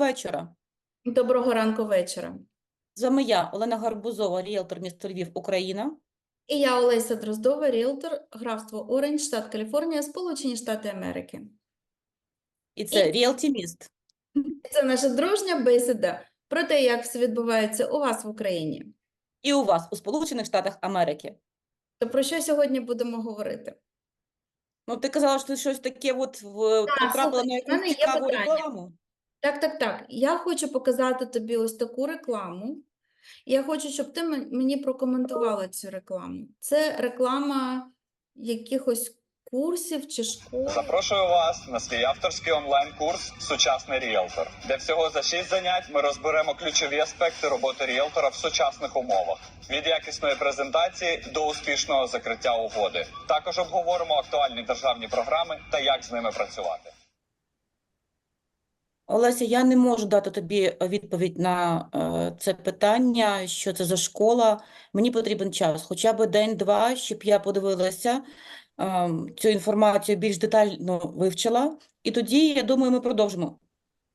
Вечора. Доброго ранку вечора. З вами я, Олена Гарбузова, ріелтор місто Львів, Україна. І я Олеся Дроздова, ріелтор, графство Оранж, штат Каліфорнія, Сполучені Штати Америки. І це Ріелті міст. Це наша дружня бесіда про те, як все відбувається у вас в Україні. І у вас у Сполучених Штатах Америки. То про що сьогодні будемо говорити? Ну, ти казала, що щось таке от в... потрапила на якусь цікаву рекламу. Так, так, так. Я хочу показати тобі ось таку рекламу. Я хочу, щоб ти мені прокоментувала цю рекламу. Це реклама якихось курсів чи школ. Запрошую вас на свій авторський онлайн-курс Сучасний ріелтор, де всього за 6 занять ми розберемо ключові аспекти роботи ріелтора в сучасних умовах від якісної презентації до успішного закриття угоди. Також обговоримо актуальні державні програми та як з ними працювати. Олеся, я не можу дати тобі відповідь на е, це питання, що це за школа. Мені потрібен час, хоча б день-два, щоб я подивилася е, цю інформацію більш детально вивчила. І тоді, я думаю, ми продовжимо.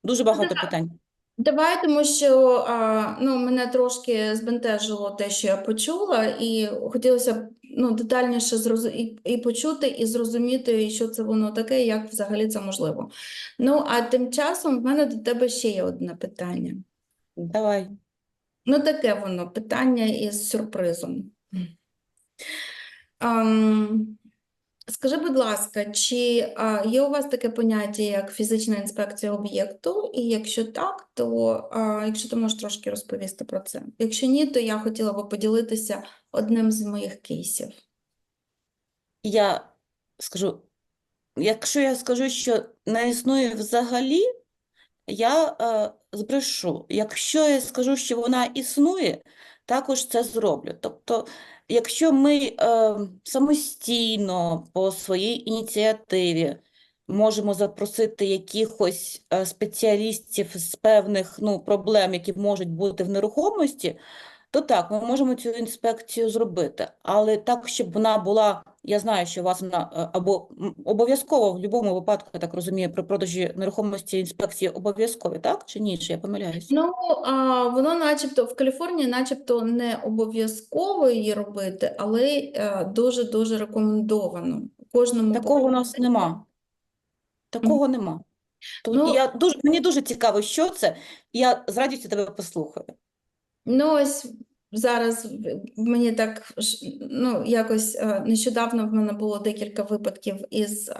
Дуже багато питань. Давай, тому що а, ну, мене трошки збентежило те, що я почула, і хотілося б ну, детальніше зроз... і, і почути, і зрозуміти, що це воно таке, як взагалі це можливо. Ну, а тим часом в мене до тебе ще є одне питання. Давай. Ну, таке воно, питання із сюрпризом. Ам, скажи, будь ласка, чи а, є у вас таке поняття, як фізична інспекція об'єкту? І якщо так, то а, якщо ти можеш трошки розповісти про це. Якщо ні, то я хотіла би поділитися одним з моїх кейсів. Я скажу, якщо я скажу, що не існує взагалі, я е, збрешу. Якщо я скажу, що вона існує, також це зроблю. Тобто, якщо ми е, самостійно по своїй ініціативі можемо запросити якихось е, спеціалістів з певних ну, проблем, які можуть бути в нерухомості, то так, ми можемо цю інспекцію зробити. Але так, щоб вона була, я знаю, що у вас вона е, або обов'язково в будь-якому випадку, я так розумію, при продажі нерухомості інспекції обов'язкові, так? Чи ні? Чи я помиляюсь? Ну, а, воно начебто в Каліфорнії, начебто не обов'язково її робити, але е, дуже-дуже рекомендовано. Кожному Такого у нас нема. Такого нема. То Ну, я дуже, мені дуже цікаво, що це, я з радістю тебе послухаю. Ну, ось зараз мені так ну, якось е, нещодавно в мене було декілька випадків із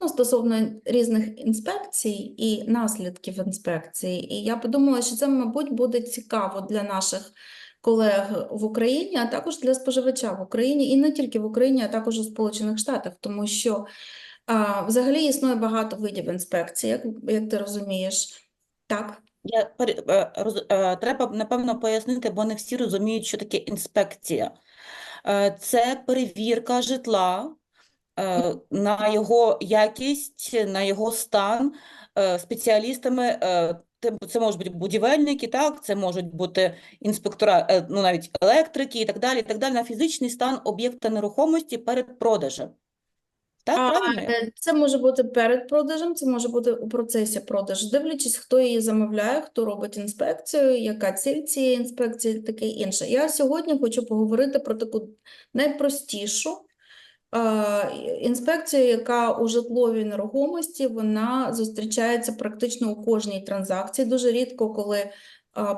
ну, стосовно різних інспекцій і наслідків інспекції. І я подумала, що це, мабуть, буде цікаво для наших колег в Україні, а також для споживача в Україні, і не тільки в Україні, а також у Сполучених Штатах, тому що а, взагалі існує багато видів інспекцій, як, як ти розумієш. Так. Я, е, роз- е, треба, напевно, пояснити, бо не всі розуміють, що таке інспекція. Е, Це перевірка житла на його якість, на його стан спеціалістами. Це, можуть бути будівельники, так, це можуть бути інспектора, ну навіть електрики і так далі, і так далі, на фізичний стан об'єкта нерухомості перед продажем. Так, А, правильно? е, Це може бути перед продажем, це може бути у процесі продажу, дивлячись, хто її замовляє, хто робить інспекцію, яка ціль цієї інспекції, таке інше. Я сьогодні хочу поговорити про таку найпростішу е, інспекцію, яка у житловій нерухомості вона зустрічається практично у кожній транзакції. Дуже рідко, коли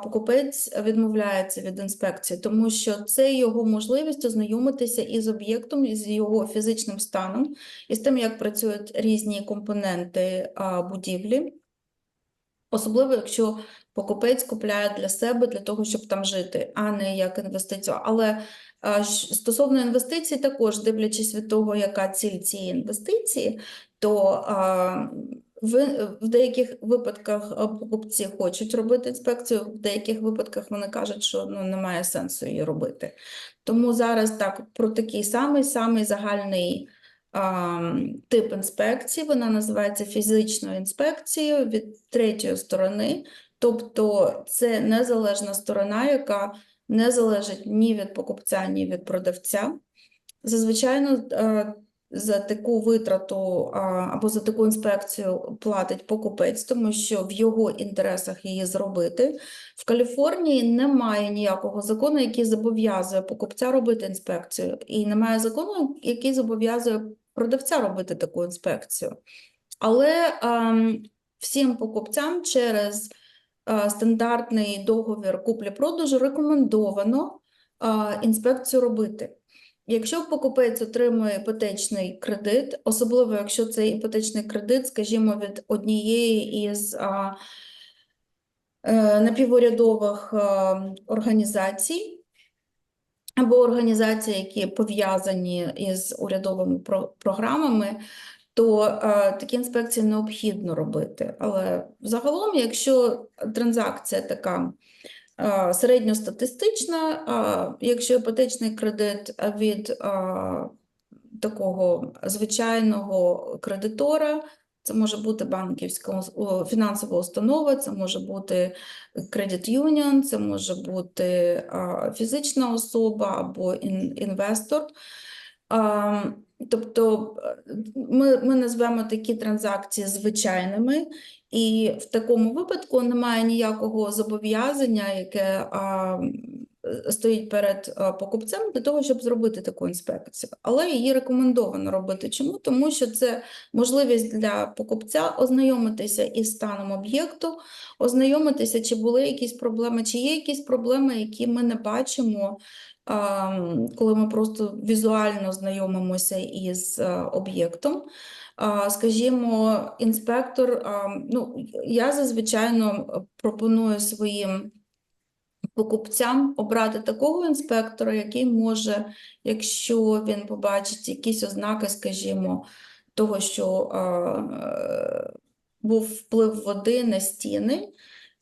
покупець відмовляється від інспекції, тому що це його можливість ознайомитися із об'єктом, із його фізичним станом, і з тим, як працюють різні компоненти будівлі. Особливо, якщо покупець купляє для себе, для того, щоб там жити, а не як інвестицію. Але стосовно інвестицій, також дивлячись від того, яка ціль цієї інвестиції, то в деяких випадках покупці хочуть робити інспекцію, в деяких випадках вони кажуть, що ну, немає сенсу її робити. Тому зараз так про такий самий самий загальний а, тип інспекції. Вона називається фізичною інспекцією від третьої сторони. Тобто це незалежна сторона, яка не залежить ні від покупця, ні від продавця. Зазвичай е, за таку витрату або за таку інспекцію платить покупець, тому що в його інтересах її зробити. В Каліфорнії немає ніякого закону, який зобов'язує покупця робити інспекцію, і немає закону, який зобов'язує продавця робити таку інспекцію. Але ем, всім покупцям через е, стандартний договір куплі-продажу рекомендовано е, інспекцію робити. Якщо покупець отримує іпотечний кредит, особливо якщо цей іпотечний кредит, скажімо, від однієї із а, е, напіворядових е, організацій, або організацій, які пов'язані із урядовими про- програмами, то е, такі інспекції необхідно робити. Але загалом, якщо транзакція така середньостатистична, якщо іпотечний кредит від такого звичайного кредитора, це може бути банківська фінансова установа, це може бути credit union, це може бути фізична особа або інвестор. Тобто е, ми, ми назвемо такі транзакції звичайними, і в такому випадку немає ніякого зобов'язання, яке а, стоїть перед покупцем для того, щоб зробити таку інспекцію. Але її рекомендовано робити. Чому? Тому що це можливість для покупця ознайомитися із станом об'єкту, ознайомитися, чи були якісь проблеми, чи є якісь проблеми, які ми не бачимо, коли ми просто візуально знайомимося із е, об'єктом. Скажімо, інспектор, ну, я зазвичай пропоную своїм покупцям обрати такого інспектора, який може, якщо він побачить якісь ознаки, скажімо, того, що а, е, був вплив води на стіни,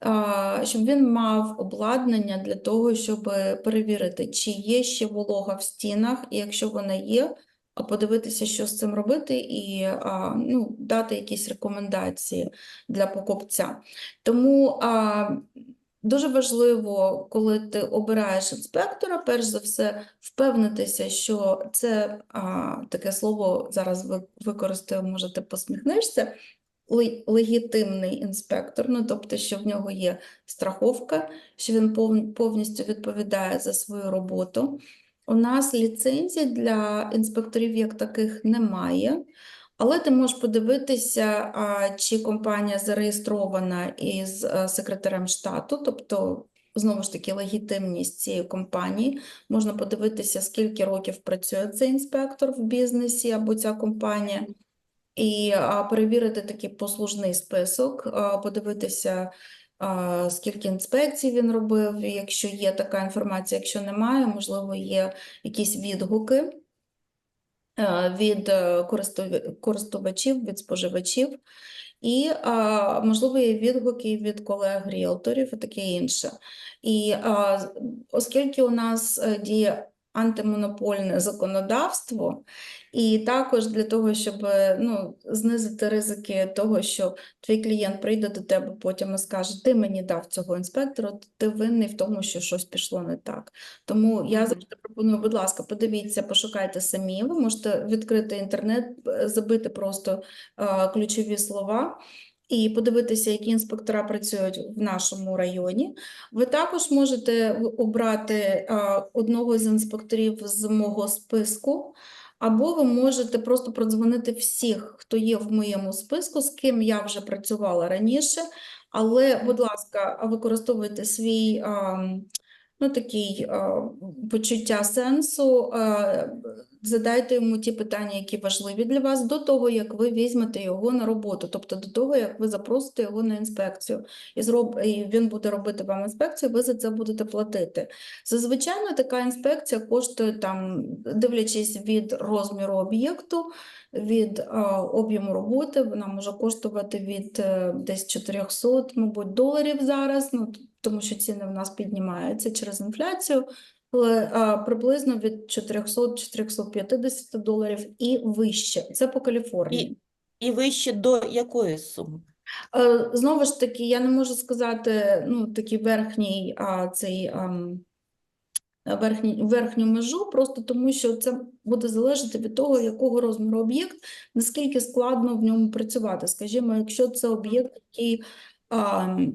а, щоб він мав обладнання для того, щоб перевірити, чи є ще волога в стінах, і якщо вона є, подивитися, що з цим робити, і а, ну, дати якісь рекомендації для покупця. Тому а, дуже важливо, коли ти обираєш інспектора, перш за все впевнитися, що це а, таке слово зараз ви використаю, може, ти посміхнешся. Легітимний інспектор, ну тобто, що в нього є страховка, що він повністю відповідає за свою роботу. У нас ліцензій для інспекторів як таких немає, але ти можеш подивитися, чи компанія зареєстрована із е, секретарем штату, тобто, знову ж таки, легітимність цієї компанії. Можна подивитися, скільки років працює цей інспектор в бізнесі або ця компанія, і перевірити такий послужний список, подивитися, скільки інспекцій він робив, якщо є така інформація, якщо немає, можливо, є якісь відгуки від е, користувачів, від споживачів, і, а, можливо, є відгуки від колег-ріелторів і таке інше. І оскільки у нас е, діє антимонопольне законодавство, і також для того, щоб е, ну, знизити ризики того, що твій клієнт прийде до тебе потім і скаже, ти мені дав цього інспектора, то ти винний в тому, що щось пішло не так. Тому я завжди пропоную, будь ласка, подивіться, пошукайте самі. Ви можете відкрити інтернет, е, забити просто е, ключові слова. І подивитися, які інспектора працюють в нашому районі. Ви також можете обрати е, одного з інспекторів з мого списку, або ви можете просто продзвонити всіх, хто є в моєму списку, з ким я вже працювала раніше. Але, будь ласка, використовуйте свій ам, ну, такий а, почуття сенсу, а, задайте йому ті питання, які важливі для вас, до того, як ви візьмете його на роботу, тобто до того, як ви запросите його на інспекцію, і, зроб... і він буде робити вам інспекцію, ви за це будете платити. Зазвичай така інспекція коштує там, дивлячись від розміру об'єкту, від а, об'єму роботи, вона може коштувати від е, десь 400, мабуть, доларів зараз, ну, тому що ціни в нас піднімаються через інфляцію, але а, приблизно від 400-450 доларів і вище. Це по Каліфорнії. І вище до якої суми? Е, Знову ж таки, я не можу сказати, ну, такий верхній а, цей ам, е, верхню межу, просто тому що це буде залежати від того, якого розміру об'єкт, наскільки складно в ньому працювати. Скажімо, якщо це об'єкт, який а,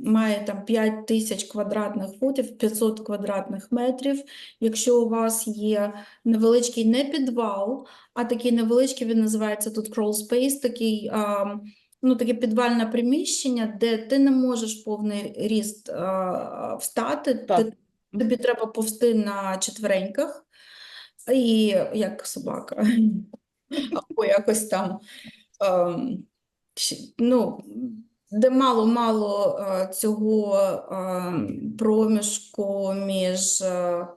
має там 5 тисяч квадратних футів, 500 квадратних метрів, якщо у вас є невеличкий не підвал, а такий невеличкий, він називається тут crawl space, такий, а, ну, таке підвальне приміщення, де ти не можеш повний ріст а, встати, Так. ти- тобі треба повсти на четвереньках, і як собака, або якось там, щ- ну, де мало-мало е, цього ем, проміжку між е,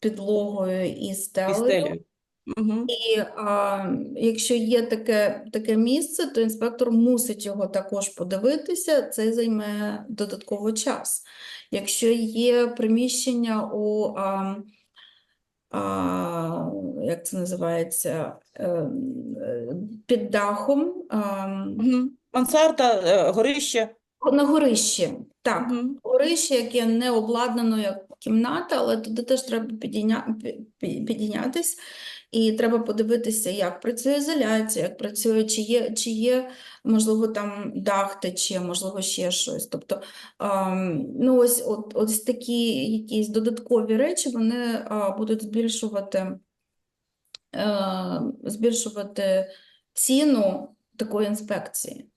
підлогою і стелею. Угу. І а, якщо є таке, таке місце, то інспектор мусить його також подивитися, це займе додатково час. Якщо є приміщення у, а, а, як це називається, ем, е, під дахом, а, Угу. Мансарда, е, горище. на горищі, так. Угу. Горище, яке не обладнано як кімната, але туди теж треба підійня... пі- пі- підійнятись, і треба подивитися, як працює ізоляція, як працює, чи є, чи є можливо, там дах тече, можливо, ще щось. Тобто, ам, ну, ось, от, ось такі якісь додаткові речі, вони а, будуть збільшувати, е, збільшувати ціну такої інспекції.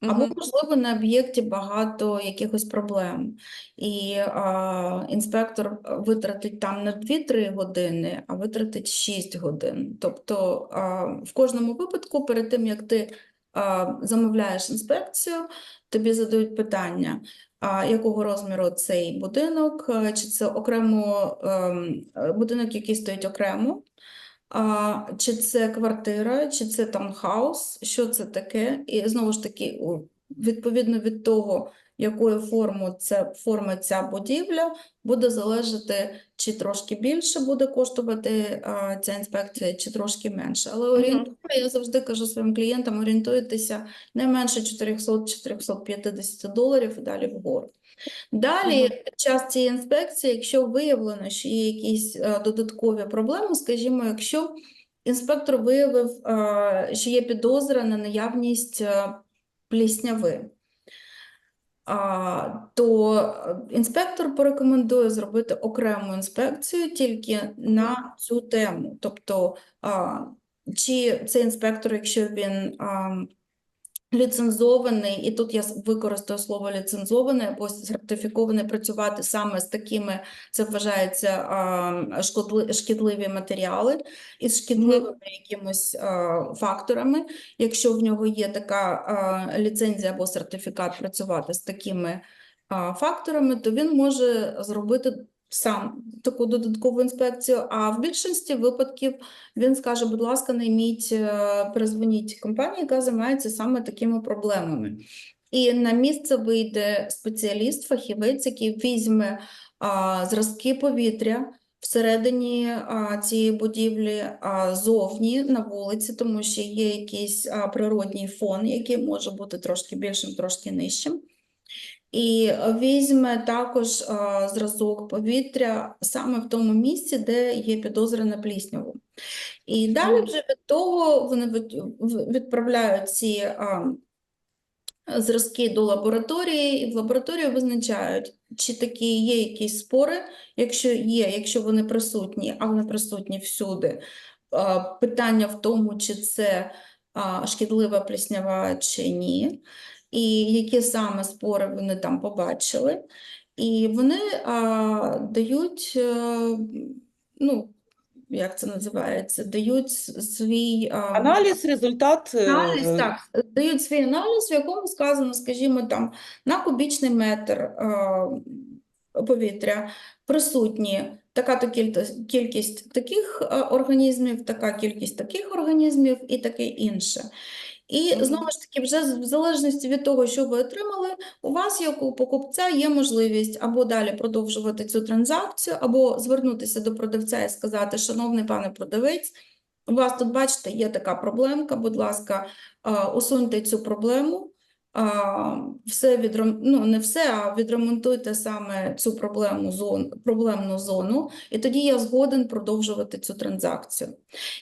Або, можливо, на об'єкті багато якихось проблем, і а, інспектор витратить там не 2-3 години, а витратить 6 годин. Тобто а, в кожному випадку, перед тим, як ти а, замовляєш інспекцію, тобі задають питання, а, якого розміру цей будинок, а, чи це окремо ем, е, будинок, який стоїть окремо, а, чи це квартира, чи це таунхаус, що це таке? І знову ж таки, відповідно від того, якої форми це форми ця будівля, буде залежати, чи трошки більше буде коштувати а, ця інспекція, чи трошки менше. Але орієнтовно, я завжди кажу своїм клієнтам, орієнтуйтеся не менше 400-450 доларів і далі вгору. Далі, під час цієї інспекції, якщо виявлено, що є якісь е, додаткові проблеми, скажімо, якщо інспектор виявив, е, що є підозра на наявність е, плісняви, то інспектор порекомендує зробити окрему інспекцію тільки на цю тему. Тобто, чи цей інспектор, якщо він ліцензований, і тут я використаю слово ліцензований або сертифікований працювати саме з такими, це вважається шкодли, шкідливі матеріали із шкідливими якимось факторами. Якщо в нього є така ліцензія або сертифікат працювати з такими факторами, то він може зробити сам таку додаткову інспекцію. А в більшості випадків він скаже, будь ласка, найміть, е, перезвоніть компанії, яка займається саме такими проблемами. І на місце вийде спеціаліст, фахівець, який візьме а, зразки повітря всередині а, цієї будівлі, а, зовні на вулиці, тому що є якийсь а, природній фон, який може бути трошки більшим, трошки нижчим. І візьме також а, зразок повітря саме в тому місці, де є підозра на плісняву. І далі вже від того вони відправляють ці а, зразки до лабораторії, і в лабораторії визначають, чи такі є якісь спори. Якщо є, якщо вони присутні, а вони присутні всюди, а, питання в тому, чи це а, шкідлива пліснява чи ні, і які саме спори вони там побачили. І вони а, дають, е, ну, як це називається, дають свій а, Аналіз, результат. е, Аналіз, так, дають свій аналіз, в якому сказано, скажімо, там, на кубічний метр е, повітря присутні така-то кількість, кількість таких е, організмів, така кількість таких організмів і таке інше. І знову ж таки, вже в залежності від того, що ви отримали, у вас, як у покупця, є можливість або далі продовжувати цю транзакцію, або звернутися до продавця і сказати, шановний пане продавець, у вас тут, бачите, є така проблемка, будь ласка, усуньте цю проблему, все відрем... ну, не все, а відремонтуйте саме цю проблемну зону, проблемну зону, і тоді я згоден продовжувати цю транзакцію.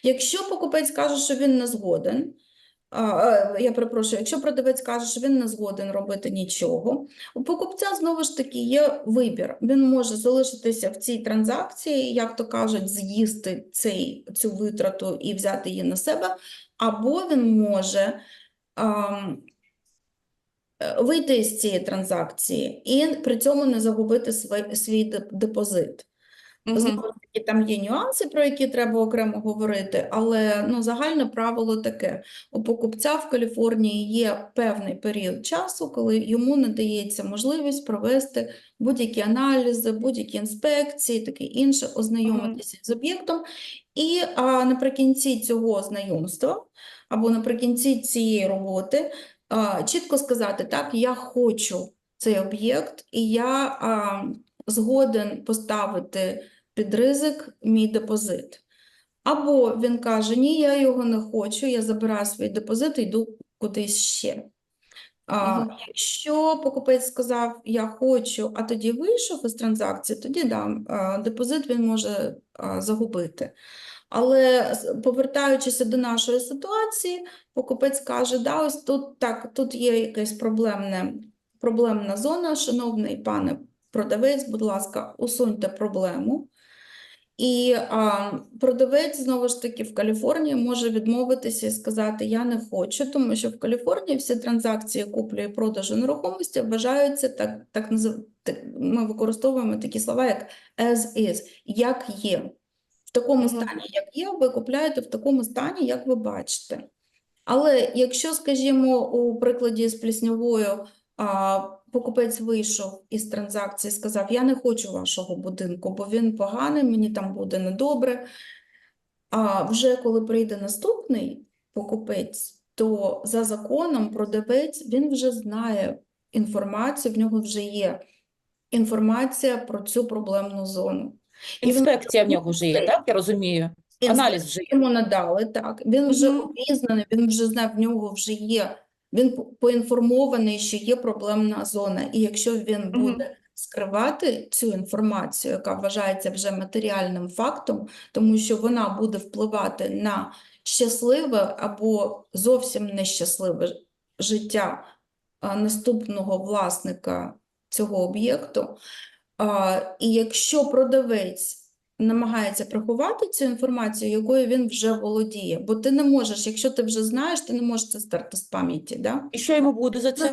Якщо покупець каже, що він не згоден, я перепрошую, якщо продавець каже, що він не згоден робити нічого, у покупця знову ж таки є вибір. Він може залишитися в цій транзакції, як то кажуть, з'їсти цей, цю витрату і взяти її на себе, або він може ам, е, вийти з цієї транзакції і при цьому не загубити свій депозит. Знову ж таки, там є нюанси, про які треба окремо говорити, але ну, загальне правило таке: у покупця в Каліфорнії є певний період часу, коли йому надається можливість провести будь-які аналізи, будь-які інспекції, таке інше, ознайомитися з об'єктом. І а, наприкінці цього знайомства або наприкінці цієї роботи а, чітко сказати, так, я хочу цей об'єкт, і я а, згоден поставити під ризик мій депозит. Або він каже, ні, я його не хочу, я забираю свій депозит і йду кудись ще. А, якщо покупець сказав, я хочу, а тоді вийшов із транзакції, тоді да, депозит він може загубити. Але повертаючися до нашої ситуації, покупець каже, да, ось тут так, тут є якась проблемне, проблемна зона, шановний пане продавець, будь ласка, усуньте проблему. І а, продавець, знову ж таки, в Каліфорнії може відмовитися і сказати, я не хочу, тому що в Каліфорнії всі транзакції куплі і продажу нерухомості вважаються так, так так- ми використовуємо такі слова, як as is, як є. В такому стані, як є, ви купляєте в такому стані, як ви бачите. Але якщо, скажімо, у прикладі з пліснявою а, покупець вийшов із транзакції, сказав, я не хочу вашого будинку, бо він поганий, мені там буде недобре. А вже коли прийде наступний покупець, то за законом продавець він вже знає інформацію, в нього вже є інформація про цю проблемну зону. Інспекція в нього вже є, так? Я розумію. Аналіз вже є. йому надали, так. Він вже обізнаний, він вже знає, в нього вже є, він поінформований, що є проблемна зона. І якщо він буде скривати цю інформацію, яка вважається вже матеріальним фактом, тому що вона буде впливати на щасливе або зовсім нещасливе життя наступного власника цього об'єкту. І якщо продавець намагається приховати цю інформацію, якою він вже володіє, бо ти не можеш, якщо ти вже знаєш, ти не можеш це стерти з пам'яті, да? І що йому буде за це?